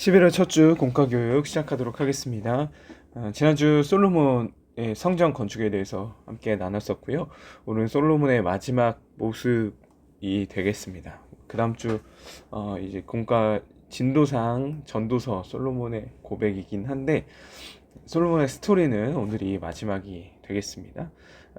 11월 첫 주 공과 교육 시작하도록 하겠습니다. 어, 지난주 솔로몬의 성전 건축에 대해서 함께 나눴었고요. 오늘 솔로몬의 마지막 모습이 되겠습니다. 그 다음 주 어, 이제 공과 진도상 전도서 솔로몬의 고백이긴 한데 솔로몬의 스토리는 오늘이 마지막이 되겠습니다.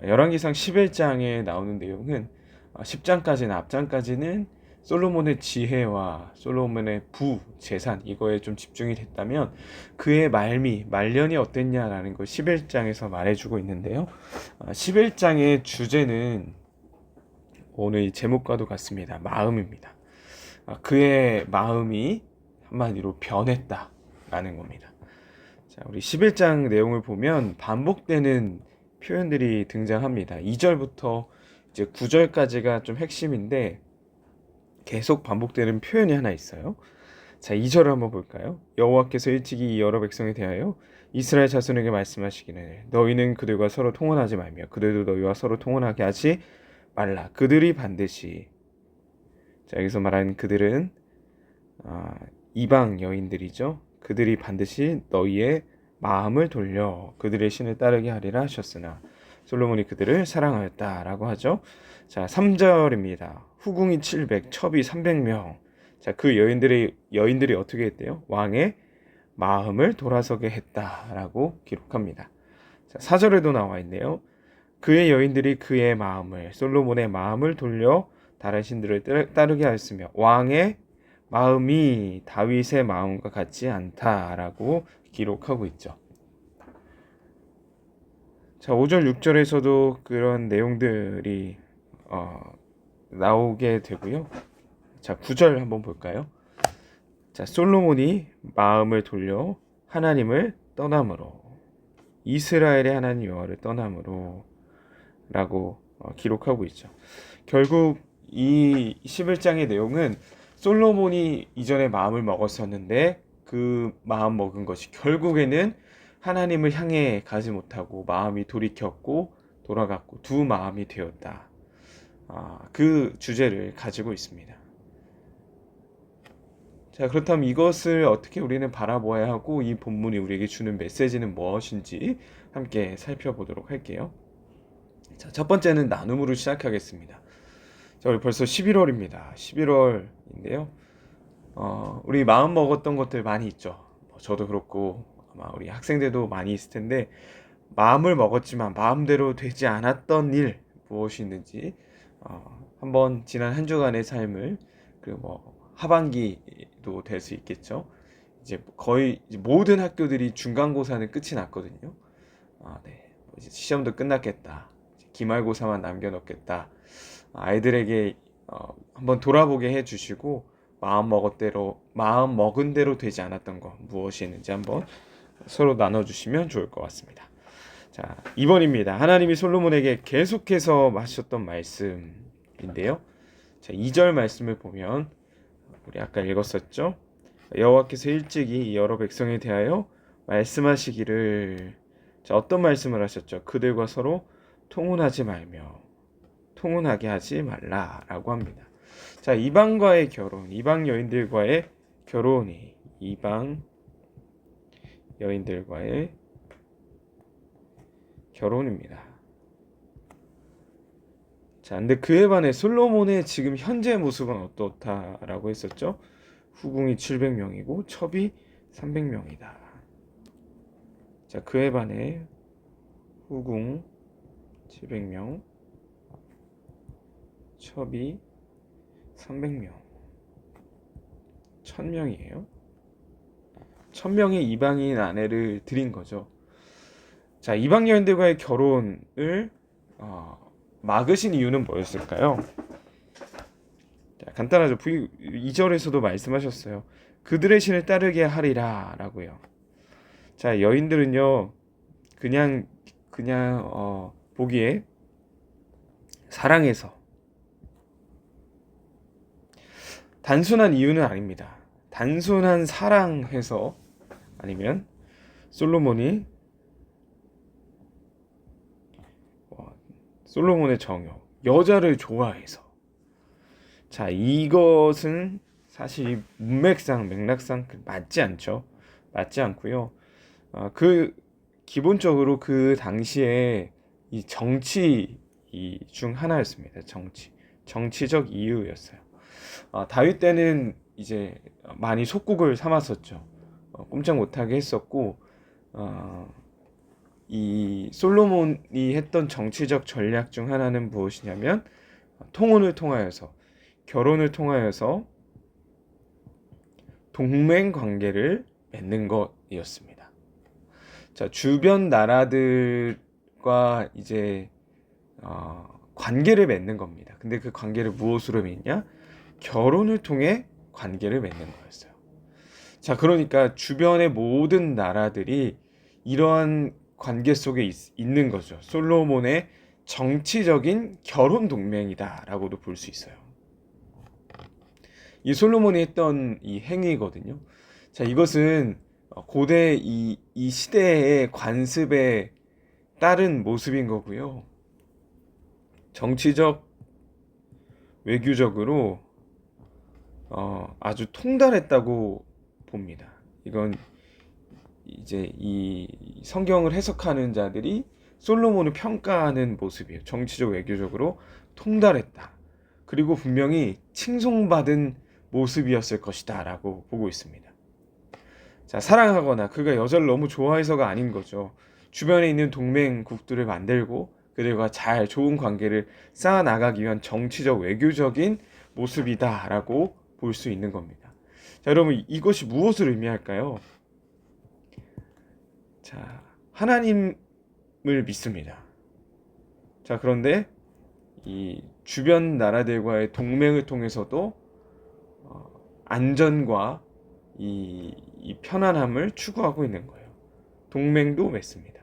열왕기상 11장에 나오는 내용은 어, 10장까지는 앞장까지는 솔로몬의 지혜와 솔로몬의 부 재산 이거에 좀 집중이 됐다면 그의 말미 말년이 어땠냐라는 걸 11장에서 말해주고 있는데요. 11장의 주제는 오늘 이 제목과도 같습니다. 마음입니다. 아, 그의 마음이 한마디로 변했다라는 겁니다. 자, 우리 11장 내용을 보면 반복되는 표현들이 등장합니다. 2절부터 이제 9절까지가 좀 핵심인데 계속 반복되는 표현이 하나 있어요. 자, 2절을 한번 볼까요? 여호와께서 일찍이 이 여러 백성에 대하여 이스라엘 자손에게 말씀하시기를 너희는 그들과 서로 통혼하지 말며 그들도 너희와 서로 통혼하게 하지 말라. 그들이 반드시 자, 여기서 말하는 그들은 아, 이방 여인들이죠. 그들이 반드시 너희의 마음을 돌려 그들의 신을 따르게 하리라 하셨으나 솔로몬이 그들을 사랑하였다라고 하죠. 자, 3절입니다. 후궁이 700, 첩이 300명. 자, 그 여인들이 여인들이 어떻게 했대요? 왕의 마음을 돌아서게 했다라고 기록합니다. 자, 4절에도 나와 있네요. 그의 여인들이 그의 마음을 솔로몬의 마음을 돌려 다른 신들을 따르게 하였으며 왕의 마음이 다윗의 마음과 같지 않다라고 기록하고 있죠. 자, 5절, 6절에서도 그런 내용들이 어, 나오게 되고요. 자, 9절 한번 볼까요? 자, 솔로몬이 마음을 돌려 하나님을 떠남으로 이스라엘의 하나님 여호와를 떠남으로 라고 어, 기록하고 있죠. 결국 이 11장의 내용은 솔로몬이 이전에 마음을 먹었었는데 그 마음 먹은 것이 결국에는 하나님을 향해 가지 못하고 마음이 돌이켰고 돌아갔고 두 마음이 되었다. 아, 그 주제를 가지고 있습니다. 자, 그렇다면 이것을 어떻게 우리는 바라보아야 하고 이 본문이 우리에게 주는 메시지는 무엇인지 함께 살펴보도록 할게요. 자, 첫 번째는 나눔으로 시작하겠습니다. 자, 우리 벌써 11월입니다. 11월인데요. 어, 우리 마음 먹었던 것들 많이 있죠. 뭐 저도 그렇고 아마 우리 학생들도 많이 있을 텐데 마음을 먹었지만 마음대로 되지 않았던 일 무엇이 있는지 어, 한번 지난 한 주간의 삶을 그 뭐 하반기도 될 수 있겠죠. 이제 거의 이제 모든 학교들이 중간고사는 끝이 났거든요. 아, 네. 이제 시험도 끝났겠다. 기말고사만 남겨놓겠다. 아이들에게 어, 한번 돌아보게 해주시고 마음 먹은 대로 마음 먹은 대로 되지 않았던 거 무엇이 있는지 한번 서로 나눠주시면 좋을 것 같습니다. 자, 2번입니다. 하나님이 솔로몬에게 계속해서 하셨던 말씀인데요. 자, 2절 말씀을 보면 우리 아까 읽었었죠? 여호와께서 일찍이 여러 백성에 대하여 말씀하시기를 자, 어떤 말씀을 하셨죠? 그들과 서로 통혼하지 말며 통혼하게 하지 말라라고 합니다. 자, 이방과의 결혼, 이방 여인들과의 결혼이 이방 여인들과의 결혼입니다. 자, 근데 그에 반해 솔로몬의 지금 현재 모습은 어떻다라고 했었죠? 후궁이 700명이고 첩이 300명이다. 자, 그에 반해 후궁 700명, 첩이 300명, 1000명이에요. 1000명의 이방인 아내를 드린 거죠. 자, 이방 여인들과의 결혼을 어, 막으신 이유는 뭐였을까요? 자, 간단하죠. 2절에서도 말씀하셨어요. 그들의 신을 따르게 하리라 라고요. 자, 여인들은요, 그냥, 그냥, 어, 보기에 사랑해서 단순한 이유는 아닙니다. 단순한 사랑해서 아니면 솔로몬이 솔로몬의 정욕 여자를 좋아해서 자 이것은 사실 이 문맥상 맥락상 그 맞지 않죠. 맞지 않고요. 어, 그 기본적으로 그 당시에 이 정치 이중 하나였습니다. 정치 정치적 이유였어요. 어, 다윗 때는 이제 많이 속국을 삼았었죠. 어, 꼼짝 못하게 했었고 어, 이 솔로몬이 했던 정치적 전략 중 하나는 무엇이냐면 통혼을 통하여서 결혼을 통하여서 동맹 관계를 맺는 것이었습니다. 자, 주변 나라들과 이제 어, 관계를 맺는 겁니다. 근데 그 관계를 무엇으로 맺냐? 결혼을 통해 관계를 맺는 거였어요. 자, 그러니까 주변의 모든 나라들이 이러한 관계 속에 있, 있는 거죠. 솔로몬의 정치적인 결혼 동맹이다라고도 볼 수 있어요. 이 솔로몬이 했던 이 행위거든요. 자, 이것은 고대 이, 이 시대의 관습에 따른 모습인 거고요. 정치적, 외교적으로 어, 아주 통달했다고 봅니다. 이건 이제 이 성경을 해석하는 자들이 솔로몬을 평가하는 모습이에요. 정치적 외교적으로 통달했다. 그리고 분명히 칭송받은 모습이었을 것이다라고 보고 있습니다. 자, 사랑하거나 그가 여자를 너무 좋아해서가 아닌 거죠. 주변에 있는 동맹국들을 만들고 그들과 잘 좋은 관계를 쌓아 나가기 위한 정치적 외교적인 모습이다라고 볼 수 있는 겁니다. 자, 여러분 이것이 무엇을 의미할까요? 자, 하나님을 믿습니다. 자, 그런데 이 주변 나라들과의 동맹을 통해서도 어, 안전과 이, 이 편안함을 추구하고 있는 거예요. 동맹도 맺습니다.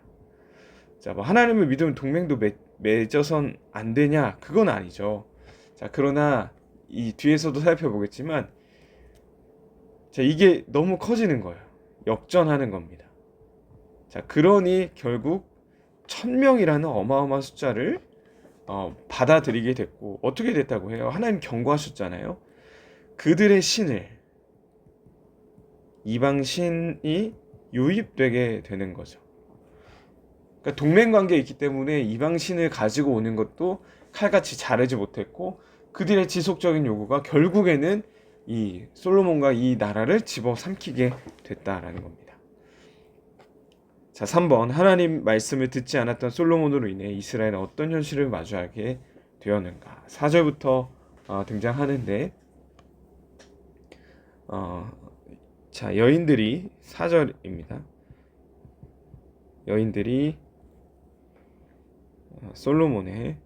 자, 뭐 하나님을 믿으면 동맹도 맺, 맺어선 안 되냐? 그건 아니죠. 자, 그러나 이 뒤에서도 살펴보겠지만, 자, 이게 너무 커지는 거예요. 역전하는 겁니다. 자, 그러니 결국 천명이라는 어마어마한 숫자를 어, 받아들이게 됐고 어떻게 됐다고 해요? 하나님 경고하셨잖아요. 그들의 신을 이방 신이 유입되게 되는 거죠. 그러니까 동맹 관계에 있기 때문에 이방 신을 가지고 오는 것도 칼같이 자르지 못했고 그들의 지속적인 요구가 결국에는 이 솔로몬과 이 나라를 집어삼키게 됐다라는 겁니다. 자, 3번 하나님 말씀을 듣지 않았던 솔로몬으로 인해 이스라엘은 어떤 현실을 마주하게 되었는가? 4절부터 어, 등장하는데 어, 자, 여인들이 4절입니다. 여인들이 어, 솔로몬의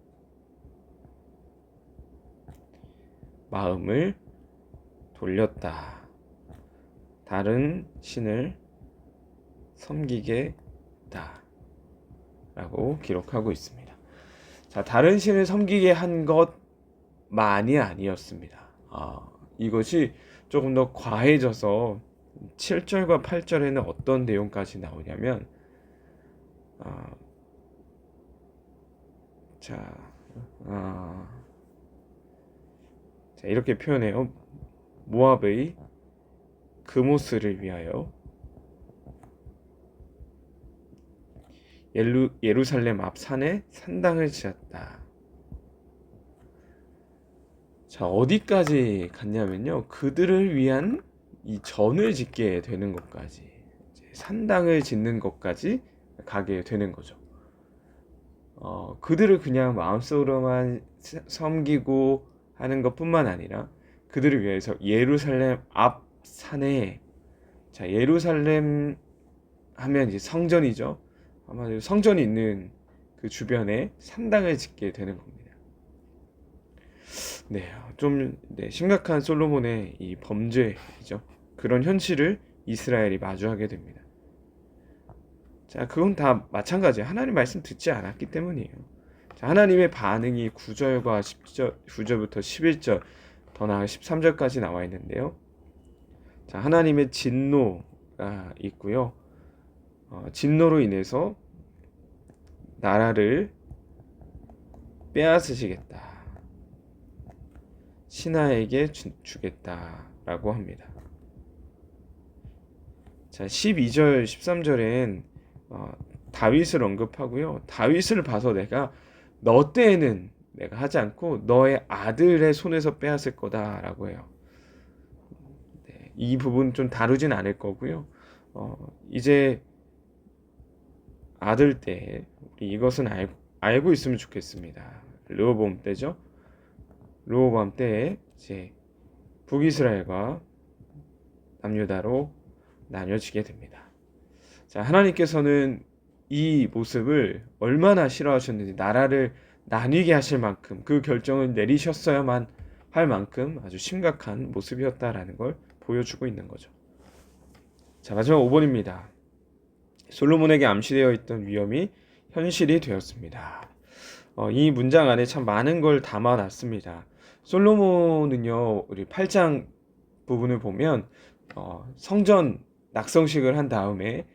마음을 돌렸다. 다른 신을 섬기게 했다. 라고 기록하고 있습니다. 자, 다른 신을 섬기게 한 것만이 아니었습니다. 아, 이것이 조금 더 과해져서 7절과 8절에는 어떤 내용까지 나오냐면, 아, 자, 아, 자, 이렇게 표현해요. 모압의 그모스를 위하여 예루, 예루살렘 앞 산에 산당을 지었다. 자, 어디까지 갔냐면요. 그들을 위한 이 전을 짓게 되는 것까지, 산당을 짓는 것까지 가게 되는 거죠. 어, 그들을 그냥 마음속으로만 섬기고 하는 것 뿐만 아니라 그들을 위해서 예루살렘 앞 산에, 자, 예루살렘 하면 이제 성전이죠. 아마 성전이 있는 그 주변에 산당을 짓게 되는 겁니다. 네, 좀 네, 심각한 솔로몬의 이 범죄이죠. 그런 현실을 이스라엘이 마주하게 됩니다. 자, 그건 다 마찬가지예요. 하나님 말씀 듣지 않았기 때문이에요. 자, 하나님의 반응이 9절과 10절, 9절부터 11절, 더 나아 13절까지 나와 있는데요. 자, 하나님의 진노가 있고요. 어, 진노로 인해서 나라를 빼앗으시겠다. 신하에게 주, 겠다 라고 합니다. 자, 12절, 13절엔 어, 다윗을 언급하고요. 다윗을 봐서 내가 너 때에는 내가 하지 않고 너의 아들의 손에서 빼앗을 거다라고 해요. 네, 이 부분 좀 다루진 않을 거고요. 어, 이제 아들 때 우리 이것은 알, 알고 있으면 좋겠습니다. 르호보암 때죠. 르호보암 때에 이제 북이스라엘과 남유다로 나뉘어지게 됩니다. 자, 하나님께서는 이 모습을 얼마나 싫어하셨는지 나라를 나뉘게 하실 만큼 그 결정을 내리셨어야만 할 만큼 아주 심각한 모습이었다라는 걸 보여주고 있는 거죠. 자, 마지막 5번입니다. 솔로몬에게 암시되어 있던 위험이 현실이 되었습니다. 어, 이 문장 안에 참 많은 걸 담아놨습니다. 솔로몬은요, 우리 8장 부분을 보면 어, 성전 낙성식을 한 다음에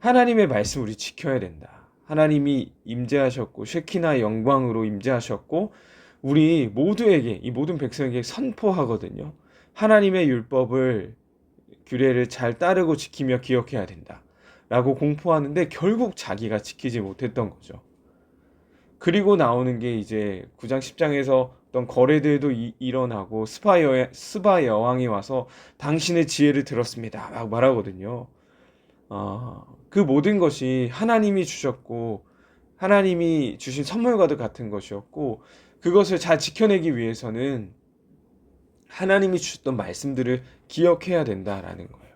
하나님의 말씀 우리 지켜야 된다. 하나님이 임재하셨고 쉐키나 영광으로 임재하셨고 우리 모두에게 이 모든 백성에게 선포하거든요. 하나님의 율법을 규례를 잘 따르고 지키며 기억해야 된다. 라고 공포하는데 결국 자기가 지키지 못했던 거죠. 그리고 나오는 게 이제 9장 10장에서 어떤 거래들도 이, 일어나고 스파, 여, 스바 여왕이 와서 당신의 지혜를 들었습니다. 라고 말하거든요. 어, 그 모든 것이 하나님이 주셨고 하나님이 주신 선물과도 같은 것이었고 그것을 잘 지켜내기 위해서는 하나님이 주셨던 말씀들을 기억해야 된다라는 거예요.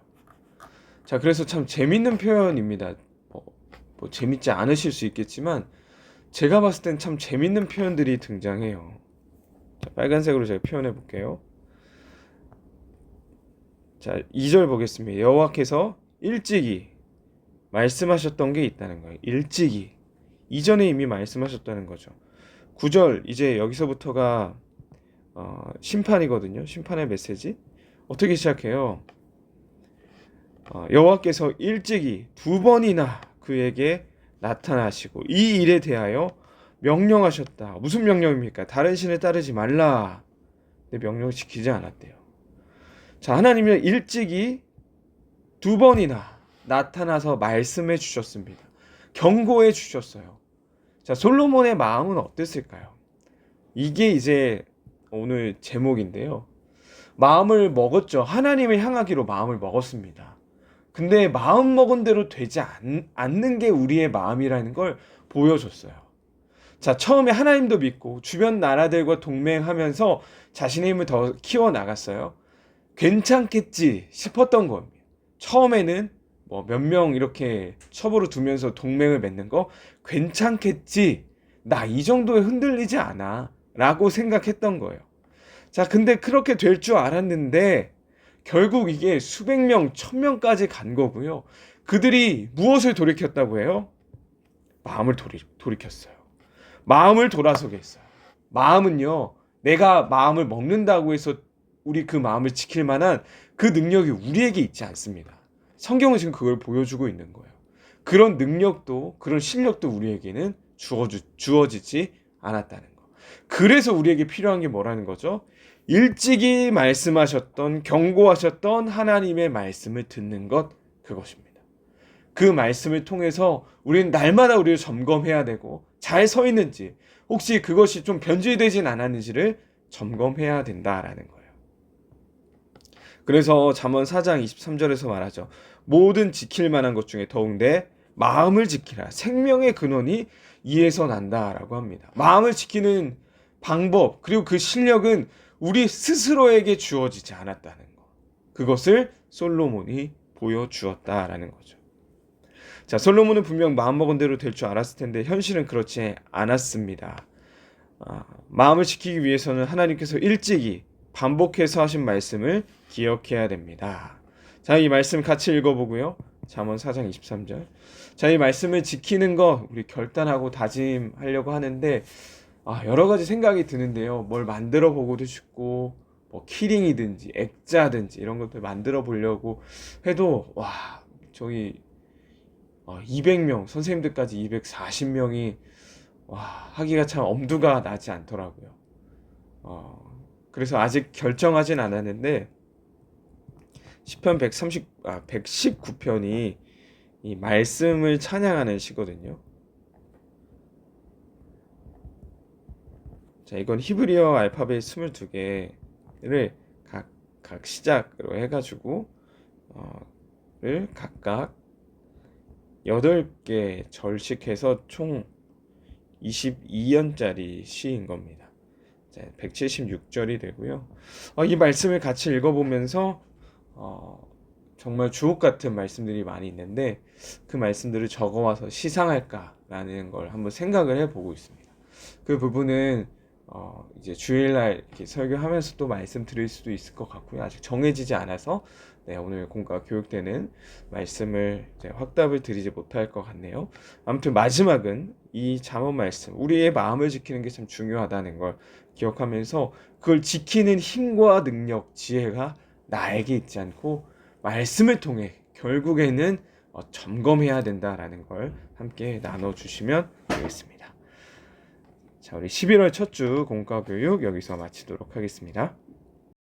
자, 그래서 참 재밌는 표현입니다. 뭐, 뭐 재밌지 않으실 수 있겠지만 제가 봤을 땐 참 재밌는 표현들이 등장해요. 자, 빨간색으로 제가 표현해 볼게요. 자, 2절 보겠습니다. 여호와께서 일찍이 말씀하셨던 게 있다는 거예요. 일찍이. 이전에 이미 말씀하셨다는 거죠. 9절 이제 여기서부터가 어, 심판이거든요. 심판의 메시지. 어떻게 시작해요? 어, 여호와께서 일찍이 두 번이나 그에게 나타나시고 이 일에 대하여 명령하셨다. 무슨 명령입니까? 다른 신을 따르지 말라. 내 명령 지키지 않았대요. 자, 하나님은 일찍이 두 번이나 나타나서 말씀해 주셨습니다. 경고해 주셨어요. 자, 솔로몬의 마음은 어땠을까요? 이게 이제 오늘 제목인데요. 마음을 먹었죠. 하나님을 향하기로 마음을 먹었습니다. 근데 마음 먹은 대로 되지 않, 않는 게 우리의 마음이라는 걸 보여줬어요. 자, 처음에 하나님도 믿고 주변 나라들과 동맹하면서 자신의 힘을 더 키워 나갔어요. 괜찮겠지 싶었던 겁니다. 처음에는 뭐 몇 명 이렇게 첩으로 두면서 동맹을 맺는 거 괜찮겠지. 나 이 정도에 흔들리지 않아. 라고 생각했던 거예요. 자, 근데 그렇게 될 줄 알았는데 결국 이게 수백 명, 천 명까지 간 거고요. 그들이 무엇을 돌이켰다고 해요? 마음을 돌이, 돌이켰어요. 마음을 돌아서게 했어요. 마음은요, 내가 마음을 먹는다고 해서 우리 그 마음을 지킬 만한 그 능력이 우리에게 있지 않습니다. 성경은 지금 그걸 보여주고 있는 거예요. 그런 능력도 그런 실력도 우리에게는 주어주, 주어지지 않았다는 거. 그래서 우리에게 필요한 게 뭐라는 거죠? 일찍이 말씀하셨던 경고하셨던 하나님의 말씀을 듣는 것 그것입니다. 그 말씀을 통해서 우리는 날마다 우리를 점검해야 되고 잘 서 있는지 혹시 그것이 좀 변질되진 않았는지를 점검해야 된다라는 거예요. 그래서 잠언 4장 23절에서 말하죠. 모든 지킬 만한 것 중에 더욱 내 마음을 지키라. 생명의 근원이 이에서 난다라고 합니다. 마음을 지키는 방법 그리고 그 실력은 우리 스스로에게 주어지지 않았다는 것. 그것을 솔로몬이 보여주었다라는 거죠. 자, 솔로몬은 분명 마음먹은 대로 될 줄 알았을 텐데 현실은 그렇지 않았습니다. 아, 마음을 지키기 위해서는 하나님께서 일찍이 반복해서 하신 말씀을 기억해야 됩니다. 자, 이 말씀 같이 읽어보고요. 잠언 4장 23절. 자, 이 말씀을 지키는 거 우리 결단하고 다짐하려고 하는데 아, 여러 가지 생각이 드는데요. 뭘 만들어 보고도 싶고 뭐 키링이든지 액자든지 이런 것들 만들어 보려고 해도 와, 어, 200명, 선생님들까지 240명이 와, 하기가 참 엄두가 나지 않더라고요. 어, 그래서 아직 결정하진 않았는데 시편 130, 아, 119편이 이 말씀을 찬양하는 시거든요. 자, 이건 히브리어 알파벳 22개를 각, 각 시작으로 해가지고, 어, 를 각각 8개 절식해서 총 22연짜리 시인 겁니다. 자, 176절이 되고요. 어, 이 말씀을 같이 읽어보면서 어, 정말 주옥 같은 말씀들이 많이 있는데 그 말씀들을 적어와서 시상할까라는 걸 한번 생각을 해보고 있습니다. 그 부분은 어, 이제 주일날 이렇게 설교하면서 또 말씀드릴 수도 있을 것 같고요. 아직 정해지지 않아서 네, 오늘 공과 교육되는 말씀을 확답을 드리지 못할 것 같네요. 아무튼 마지막은 이 잠언 말씀, 우리의 마음을 지키는 게 참 중요하다는 걸 기억하면서 그걸 지키는 힘과 능력, 지혜가 나에게 있지 않고 말씀을 통해 결국에는 어, 점검해야 된다라는 걸 함께 나눠주시면 되겠습니다. 자, 우리 11월 첫 주 공과 교육 여기서 마치도록 하겠습니다.